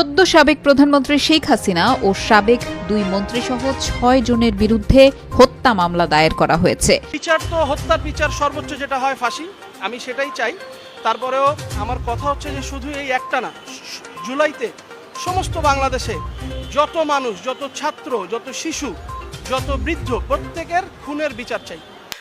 সদ্য সাবেক প্রধানমন্ত্রী শেখ হাসিনা ও সাবেক দুই মন্ত্রীসহ ছয় জনের বিরুদ্ধে হত্যা মামলা দায়ের করা হয়েছে। বিচার তো হত্যার বিচার সর্বোচ্চ যেটা হয় ফাঁসি, আমি সেটাই চাই। তারপরেও আমার কথা হচ্ছে যে শুধু এই একটা না, জুলাইতে সমস্ত বাংলাদেশে যত মানুষ, যত ছাত্র, যত শিশু, যত বৃদ্ধ, প্রত্যেকের খুনের বিচার চাই।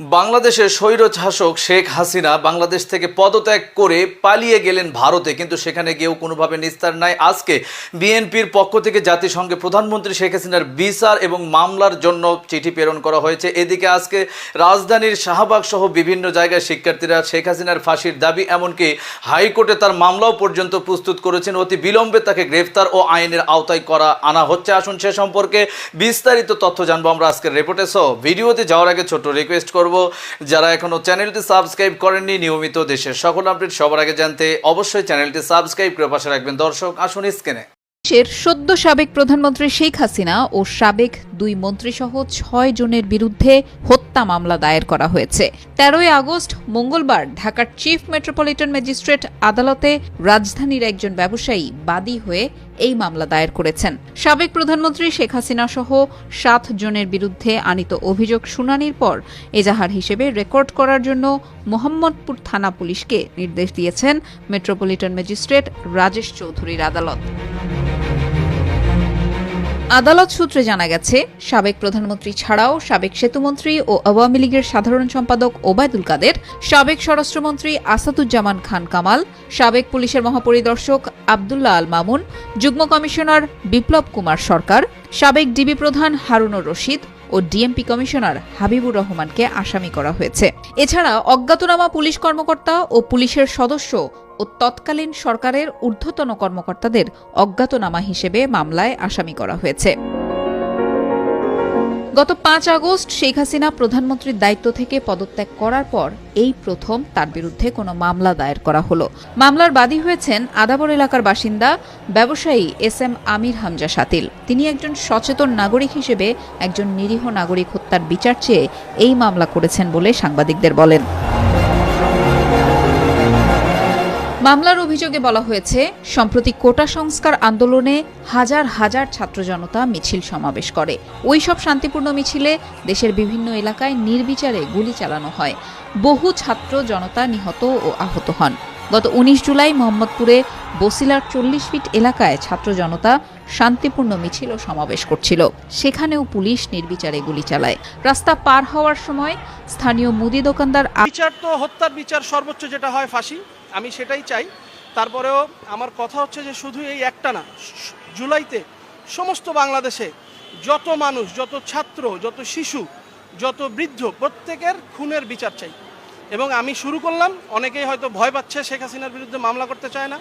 বাংলাদেশের স্বৈর শাসক শেখ হাসিনা বাংলাদেশ থেকে পদত্যাগ করে পালিয়ে গেলেন ভারতে, কিন্তু সেখানে গিয়েও কোনোভাবে নিস্তার নাই। আজকে বিএনপির পক্ষ থেকে জাতিসংঘে প্রধানমন্ত্রী শেখ হাসিনার বিচার এবং মামলার জন্য চিঠি প্রেরণ করা হয়েছে। এদিকে আজকে রাজধানীর শাহবাগ সহ বিভিন্ন জায়গায় শিক্ষার্থীরা শেখ হাসিনার ফাঁসির দাবি, এমনকি হাইকোর্টে তার মামলাও পর্যন্ত প্রস্তুত করেছেন। অতি বিলম্বে তাকে গ্রেফতার ও আইনের আওতায় করা আনা হচ্ছে। আসুন সে সম্পর্কে বিস্তারিত তথ্য জানব আমরা আজকের রিপোর্টে সো ভিডিওতে যাওয়ার আগে ছোট্ট রিকোয়েস্ট করব যারা এখনও চ্যানেলটি সাবস্ক্রাইব করেননি, নিয়মিত দেশের সকল আপডেট সবার আগে জানতে অবশ্যই চ্যানেলটি সাবস্ক্রাইব করে পাশে রাখবেন। দর্শক, আসুন স্ক্রিনে। দেশের সদ্য সাবেক প্রধানমন্ত্রী শেখ হাসিনা ও সাবেক দুই মন্ত্রীসহ ছয় জনের বিরুদ্ধে হত্যা মামলা দায়ের করা হয়েছে। তেরোই আগস্ট মঙ্গলবার ঢাকার চিফ মেট্রোপলিটন ম্যাজিস্ট্রেট আদালতে রাজধানীর একজন ব্যবসায়ী বাদী হয়ে এই মামলা দায়ের করেছেন। সাবেক প্রধানমন্ত্রী শেখ হাসিনা সহ সাত জনের বিরুদ্ধে আনিত অভিযোগ শুনানির পর এজাহার হিসেবে রেকর্ড করার জন্য মোহাম্মদপুর থানা পুলিশকে নির্দেশ দিয়েছেন মেট্রোপলিটন ম্যাজিস্ট্রেট রাজেশ চৌধুরীর আদালত। আদালত সূত্রে জানা গেছে, সাবেক প্রধানমন্ত্রী ছাড়াও সাবেক সেতুমন্ত্রী ও আওয়ামী লীগের সাধারণ সম্পাদক ওবায়দুল কাদের, সাবেক স্বরাষ্ট্রমন্ত্রী আসাদুজ্জামান খান কামাল, সাবেক পুলিশের মহাপরিদর্শক আবদুল্লাহ আল মামুন, যুগ্ম কমিশনার বিপ্লব কুমার সরকার, সাবেক ডিবি প্রধান হারুনুর রশিদ ও ডিএমপি কমিশনার হাবিবুর রহমানকে আসামি করা হয়েছে। এছাড়া অজ্ঞাতনামা পুলিশ কর্মকর্তা ও পুলিশের সদস্য ও তৎকালীন সরকারের ঊর্ধ্বতন কর্মকর্তাদের অজ্ঞাতনামা হিসেবে মামলায় আসামি করা হয়েছে। গত পাঁচ আগস্ট শেখ হাসিনা প্রধানমন্ত্রীর দায়িত্ব থেকে পদত্যাগ করার পর এই প্রথম তার বিরুদ্ধে কোনো মামলা দায়ের করা হলো। মামলার বাদী হয়েছেন আদাবর এলাকার বাসিন্দা ব্যবসায়ী এস এম আমির হামজা সাতিল তিনি একজন সচেতন নাগরিক হিসেবে একজন নিরীহ নাগরিক হত্যার বিচার চেয়ে এই মামলা করেছেন বলে সাংবাদিকদের বলেন। মামলার অভিযোগে বলা হয়েছে, সম্প্রতি কোটা সংস্কার আন্দোলনে হাজার হাজার ছাত্র জনতা মিছিল সমাবেশ করে। ওই সব শান্তিপূর্ণ মিছিলে দেশের বিভিন্ন এলাকায় নির্বিচারে গুলি চালানো হয়। বহু ছাত্র জনতা নিহত ও আহত হন। গত উনিশ জুলাই মোহাম্মদপুরে বসিলার চল্লিশ ফিট এলাকায় ছাত্র জনতা শান্তিপূর্ণ মিছিল ও সমাবেশ করছিল। সেখানেও পুলিশ নির্বিচারে গুলি চালায়। রাস্তা পার হওয়ার সময় স্থানীয় মুদি দোকানদার বিচার তো হত্যার বিচার সর্বোচ্চ যেটা হয় ফাঁসি। আমি সেটাই চাই। তারপরেও আমার কথা হচ্ছে যে শুধু এই একটা না, জুলাইতে সমস্ত বাংলাদেশে যত মানুষ, যত ছাত্র, যত শিশু, যত বৃদ্ধ, প্রত্যেকের খুনের বিচার চাই। এবং আমি শুরু করলাম, অনেকেই হয়তো ভয় পাচ্ছে শেখ হাসিনার বিরুদ্ধে মামলা করতে চায় না।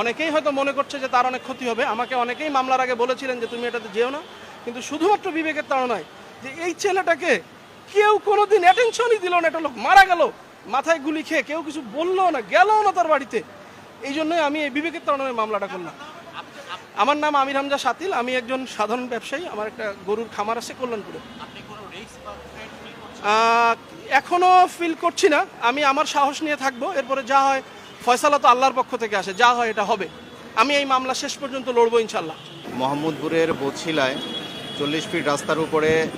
অনেকেই হয়তো মনে করছে যে তার অনেক ক্ষতি হবে। আমাকে অনেকেই মামলার আগে বলেছিলেন যে তুমি এটাতে যেও না। কিন্তু শুধুমাত্র বিবেকের তাড়নায় যে এই ছেলেটাকে কেউ কোনোদিন অ্যাটেনশনই দিল না। এটা লোক মারা গেল। মাথায় গুলি খেয়ে কেউ কিছু বলল না গেলও না তার বাড়িতে। এই জন্যই আমি এই বিবেকের তাড়নায় মামলাটা করলাম। আমার নাম আমির হামজা সাতিল আমি একজন সাধারণ ব্যবসায়ী আমার একটা গরুর খামার আছে কল্যাণপুরে। আহ, এখনও ফিল করছি না আমি আমার সাহস নিয়ে থাকব এরপরে যা হয় ফয়সালা তো আল্লাহর পক্ষ থেকে আসে যা হয় এটা হবে। আমি এই মামলা শেষ পর্যন্ত লড়বো ইনশাল্লাহ মোহাম্মদপুরের বছিলায় চল্লিশ ফিট রাস্তার উপরে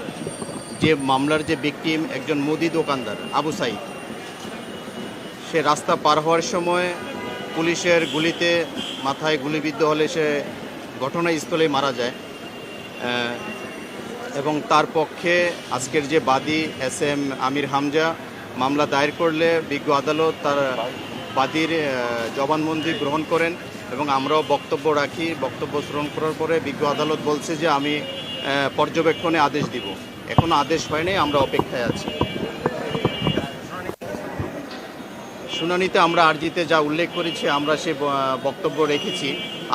যে মামলার যে ভিকটিম একজন মুদি দোকানদার আবু সাইদ। সে রাস্তা পার হওয়ার সময় পুলিশের গুলিতে মাথায় গুলিবিদ্ধ হলে সে ঘটনাস্থলেই মারা যায়। এবং তার পক্ষে আজকের যে বাদী এস এম আমির হামজা মামলা দায়ের করলে বিজ্ঞ আদালত তার বাদীর জবানবন্দি গ্রহণ করেন এবং আমরাও বক্তব্য রাখি। বক্তব্য শ্রবণ করার পরে বিজ্ঞ আদালত বলছে যে আমি পর্যবেক্ষণে আদেশ দিব। এখনও আদেশ হয়নি, আমরা অপেক্ষায় আছি। শুনানিতে আমরা আর্জিতে যা উল্লেখ করেছি, আমরা সে বক্তব্য রেখেছি।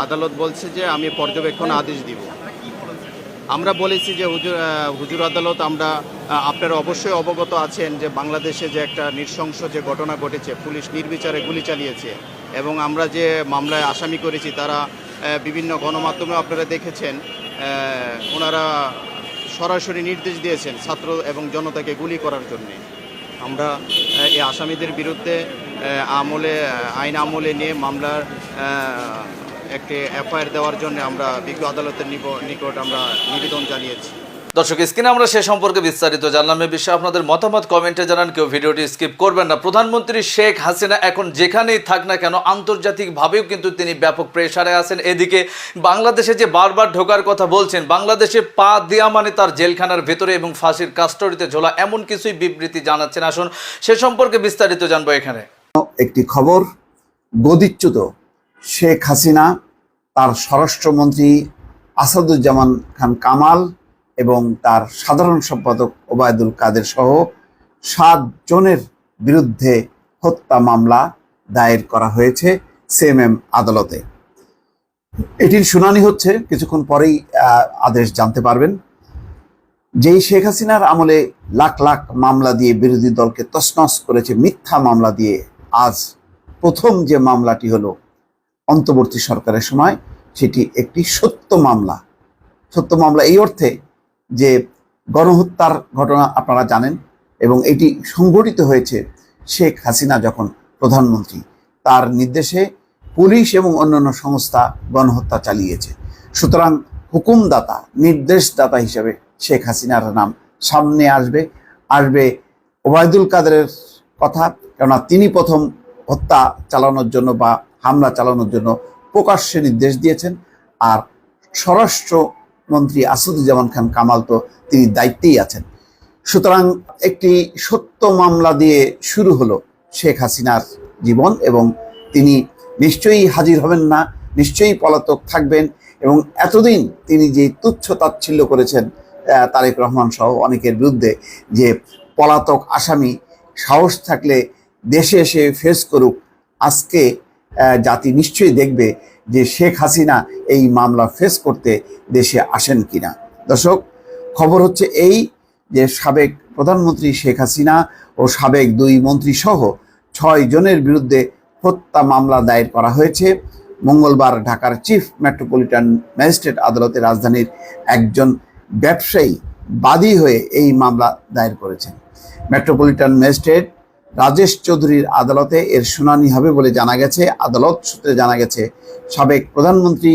আদালত বলছে যে, আমি পর্যবেক্ষণ আদেশ দিব। আমরা বলেছি যে, হুজুর হুজুর আদালত আমরা আপনারা অবশ্যই অবগত আছেন যে, বাংলাদেশে যে একটা নৃশংস যে ঘটনা ঘটেছে, পুলিশ নির্বিচারে গুলি চালিয়েছে এবং আমরা যে মামলায় আসামি করেছি, তারা বিভিন্ন গণমাধ্যমে আপনারা দেখেছেন ওনারা সরাসরি নির্দেশ দিয়েছেন ছাত্র এবং জনতাকে গুলি করার জন্য। আমরা এই আসামিদের বিরুদ্ধে আমলে আইন আমলে নিয়ে মামলার একটি এফআইআর দেওয়ার জন্য আমরা বিজ্ঞ আদালতের নিকট আমরা নিবেদন জানিয়েছি। দর্শক, স্ক্রিনে আমরা সে সম্পর্কে বিস্তারিত জানলাম। এ বিষয়ে আপনাদের মতামত কমেন্টে জানান, কেউ ভিডিওটি স্কিপ করবেন না। প্রধানমন্ত্রী শেখ হাসিনা এখন যেখানেই থাক না কেন, আন্তর্জাতিকভাবেও কিন্তু তিনি ব্যাপক প্রেসারে আছেন। এদিকে বাংলাদেশে যে বারবার ঢোকার কথা বলছেন, বাংলাদেশে পা দেওয়া মানে তার জেলখানার ভেতরে এবং ফাঁসির কাস্টডিতে ঝোলা এমন কিছুই বিবৃতি জানাচ্ছেন। আসুন, সে সম্পর্কে বিস্তারিত জানব এখানে। একটি খবর, গদিচ্যুত শেখ হাসিনা, তার স্বরাষ্ট্রমন্ত্রী আসাদুজ্জামান খান কামাল এবং তার সাধারণ সম্পাদক ওবায়দুল কাদের সহ সাত জনের বিরুদ্ধে হত্যা মামলা দায়ের করা হয়েছে সিএমএম আদালতে। এটির শুনানি হচ্ছে, কিছুক্ষণ পরেই আদেশ জানতে পারবেন। যেই শেখ হাসিনার আমলে লাখ লাখ মামলা দিয়ে বিরোধী দলকে তছনছ করেছে, মিথ্যা মামলা দিয়ে আজ প্রথম যে মামলাটি হলো অন্তর্বর্তী সরকারের সময়, সেটি একটি সত্য মামলা। সত্য মামলা এই অর্থে যে গণহত্যার ঘটনা আপনারা জানেন এবং এটি সংঘটিত হয়েছে শেখ হাসিনা যখন প্রধানমন্ত্রী, তার নির্দেশে পুলিশ এবং অন্যান্য সংস্থা গণহত্যা চালিয়েছে। সুতরাং হুকুমদাতা, নির্দেশদাতা হিসেবে শেখ হাসিনার নাম সামনে আসবে। আসবে ওবায়দুল কাদেরের কথা, কেননা তিনি প্রথম হত্যা চালানোর জন্য বা হামলা চালানোর জন্য প্রকাশ্যে নির্দেশ দিয়েছেন। আর স্বরাষ্ট্রমন্ত্রী আসাদুজ্জামান খান কামাল তো তিনি দায়িত্বেই আছেন। সুতরাং একটি সত্য মামলা দিয়ে শুরু হলো শেখ হাসিনার জীবন এবং তিনি নিশ্চয়ই হাজির হবেন না, নিশ্চয়ই পলাতক থাকবেন এবং এতদিন তিনি যে তুচ্ছ তাচ্ছিল্য করেছেন তারেক রহমান সহ অনেকের বিরুদ্ধে যে পলাতক আসামি, সাহস থাকলে দেশে এসে ফেস করুক, আজকে জাতি নিশ্চয়ই দেখবে যে শেখ হাসিনা এই মামলা ফেস করতে দেশে আসেন কিনা। দর্শক, খবর হচ্ছে এই যে সাবেক প্রধানমন্ত্রী শেখ হাসিনা ও সাবেক দুই মন্ত্রী সহ ছয় জনের বিরুদ্ধে হত্যা মামলা দায়ের করা হয়েছে। মঙ্গলবার ঢাকার চিফ মেট্রোপলিটন ম্যাজিস্ট্রেট আদালতে রাজধানীর একজন ব্যবসায়ী বাদী হয়ে এই মামলা দায়ের করেছেন। মেট্রোপলিটন ম্যাজিস্ট্রেট রাজেশ চৌধুরীর আদালতে এর শুনানি হবে বলে জানা গেছে। আদালত সূত্রে জানা গেছে, সাবেক প্রধানমন্ত্রী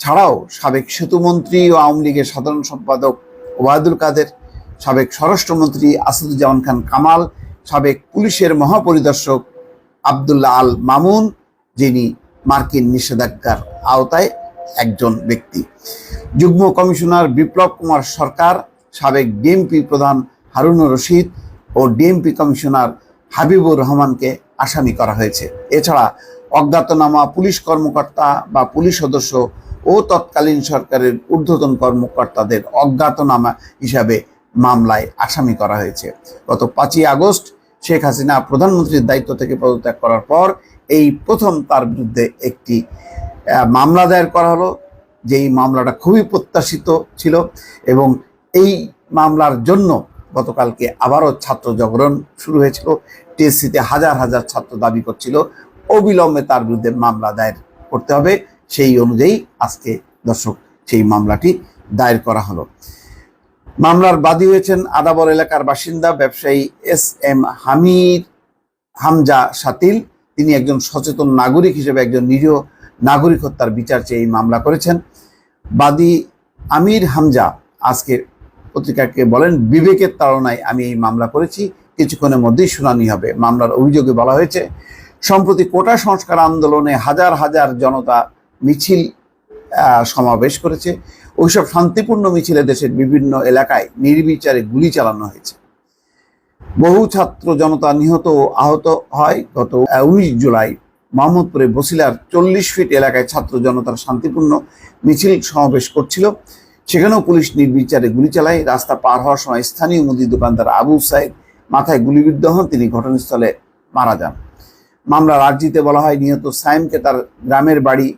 ছাড়াও সাবেক সেতুমন্ত্রী ও আওয়ামী লীগের সাধারণ সম্পাদক ওবায়দুল কাদের, সাবেক স্বরাষ্ট্রমন্ত্রী আসাদুজ্জামান খান কামাল, সাবেক পুলিশের মহাপরিদর্শক আবদুল্লাহ আল মামুন, যিনি মার্কিন নিষেধাজ্ঞার আওতায় একজন ব্যক্তি। যুগ্ম কমিশনার বিপ্লব কুমার সরকার, সাবেক ডিএমপি প্রধান হারুন রশিদ ও ডিএমপি কমিশনার হাবিবুর রহমানকে আসামি করা হয়েছে। এছাড়া অজ্ঞাতনামা পুলিশ কর্মকর্তা বা পুলিশ সদস্য ও তৎকালীন সরকারের ঊর্ধ্বতন কর্মকর্তাদের অজ্ঞাতনামা হিসাবে মামলায় আসামি করা হয়েছে। গত পাঁচই আগস্ট শেখ হাসিনা প্রধানমন্ত্রীর দায়িত্ব থেকে পদত্যাগ করার পর এই প্রথম তার বিরুদ্ধে একটি মামলা দায়ের করা হলো, যেই মামলাটা খুবই প্রত্যাশিত ছিল এবং এই মামলার জন্য গতকালকে আবারও ছাত্র জাগরণ শুরু হয়েছিল। টিএসসিতে হাজার হাজার ছাত্র দাবি করছিল, অবিলম্বে তার বিরুদ্ধে মামলা দায়ের করতে হবে। সেই অনুযায়ী আজকে দর্শক সেই মামলাটি দায়ের করা হলো। মামলার বাদী হয়েছেন আদাবর এলাকার বাসিন্দা ব্যবসায়ী এস এম হামির হামজা সাতিল তিনি একজন সচেতন নাগরিক হিসেবে একজন নিরীহ নাগরিক হত্যার বিচার চেয়ে এই মামলা করেছেন। বাদী আমির হামজা আজকে পত্রিকাকে বলেন, বিবেকের তাড়নায় আমি এই মামলা করেছি। কিছুক্ষণের মধ্যেই শুনানি হবে। মামলার অভিযোগে বলা হয়েছে, সম্প্রতি কোটা সংস্কার আন্দোলনে হাজার হাজার জনতা মিছিল সমাবেশ করেছে। ওইসব শান্তিপূর্ণ মিছিলে দেশের বিভিন্ন এলাকায় নির্বিচারে গুলি চালানো হয়েছে। বহু ছাত্র জনতা নিহত ও আহত হয়। গত উনিশ জুলাই মোহাম্মদপুরে বসিলার চল্লিশ ফিট এলাকায় ছাত্র জনতার শান্তিপূর্ণ মিছিল সমাবেশ করছিল। সেখানেও পুলিশ নির্বিচারে গুলি চালায়। রাস্তা পার হওয়ার সময় স্থানীয় মুদি দোকানদার আবু সাইদ মাথায় গুলিবিদ্ধ হন। তিনি ঘটনাস্থলে মারা যান। মামলার আর্জিতে বলা হয়, নিহত সাইমকে তার গ্রামের বাড়ি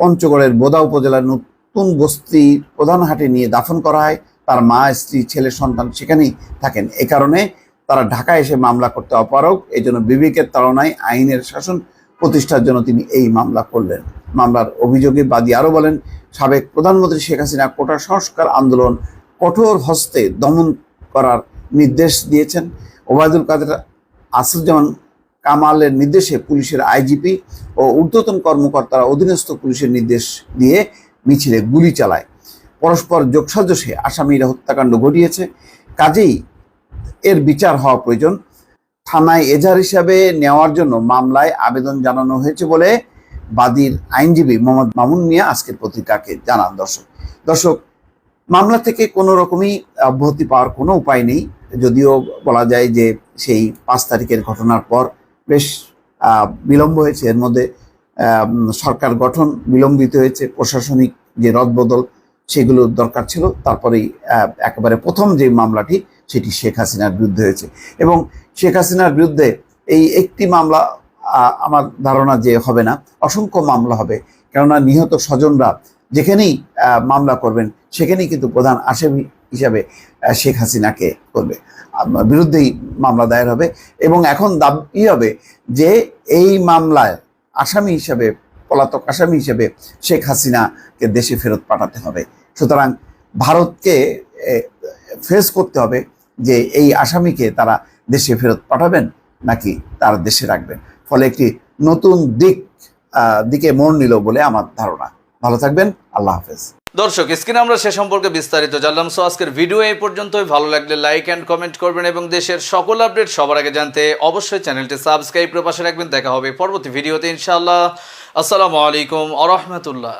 পঞ্চগড়ের বোদা উপজেলার নতুন বস্তি প্রধান হাটে নিয়ে দাফন করা হয়। তার মা, স্ত্রী, ছেলে, সন্তান সেখানেই থাকেন। এ কারণে তারা ঢাকায় এসে মামলা করতে অপারগ। এই জন্য বিবেকের তাড়নায় আইনের শাসন প্রতিষ্ঠার জন্য তিনি এই মামলা করলেন। মামলার অভিযোগে বাদী আরও বলেন, সাবেক প্রধানমন্ত্রী শেখ হাসিনা কোটা সংস্কার আন্দোলন কঠোর হস্তে দমন করার নির্দেশ দিয়েছেন। ওবায়দুল কাদের আসরুজ্জামান কামালের নির্দেশে পুলিশের আইজিপি ও ঊর্ধ্বতন কর্মকর্তারা অধীনস্থ পুলিশের নির্দেশ দিয়ে মিছিলে গুলি চালায়। পরস্পর যোগসাজশে আসামিরা হত্যাকাণ্ড ঘটিয়েছে। কাজেই এর বিচার হওয়া প্রয়োজন। থানায় এজাহার হিসাবে নেওয়ার জন্য মামলায় আবেদন জানানো হয়েছে বলে বাদীর আইনজীবী মোহাম্মদ মামুন মিয়া আজকের পত্রিকাকে জানান। দর্শক দর্শক, মামলা থেকে কোনো রকমই অব্যাহতি পাওয়ার কোনো উপায় নেই। যদিও বলা যায় যে সেই পাঁচ তারিখের ঘটনার পর বেশ বিলম্ব হয়েছে। এর মধ্যে সরকার গঠন বিলম্বিত হয়েছে। প্রশাসনিক যে রদবদল সেগুলো দরকার ছিল। তারপরেই একেবারে প্রথম যে মামলাটি সেটি শেখ হাসিনার বিরুদ্ধে হয়েছে। এবং শেখ হাসিনার বিরুদ্ধে এই একটি মামলা আমার ধারণা যে হবে না, অসংখ্য মামলা হবে। কেননা নিহত স্বজনরা যেখানেই মামলা করবেন, সেখানেই কিন্তু প্রধান আসামি হিসাবে শেখ হাসিনাকে করবে। বিরুদ্ধেই মামলা দায়ের হবে। এবং এখন দাবি হবে যে এই মামলায় আসামি হিসাবে, পলাতক আসামি হিসেবে শেখ হাসিনাকে দেশে ফেরত পাঠাতে হবে। সুতরাং ভারতকে ফেস করতে হবে। যে এই আসামিকে তারা দেশে ফেরত পাঠাবেন নাকি তার দেশে রাখবেন? ফলে একটি নতুন দিক দিকে মোড় নিল বলে আমার ধারণা। ভালো থাকবেন, আল্লাহ হাফেজ। দর্শক, স্ক্রিনে আমরা সে সম্পর্কে বিস্তারিত জানলাম। সো আজকের ভিডিও এই পর্যন্তই। ভালো লাগলে লাইক অ্যান্ড কমেন্ট করবেন এবং দেশের সকল আপডেট সবার আগে জানতে অবশ্যই চ্যানেলটি সাবস্ক্রাইব করে পাশে রাখবেন। দেখা হবে পরবর্তী ভিডিওতে ইনশাআল্লাহ। আসসালামু আলাইকুম আ রহমতুল্লাহ।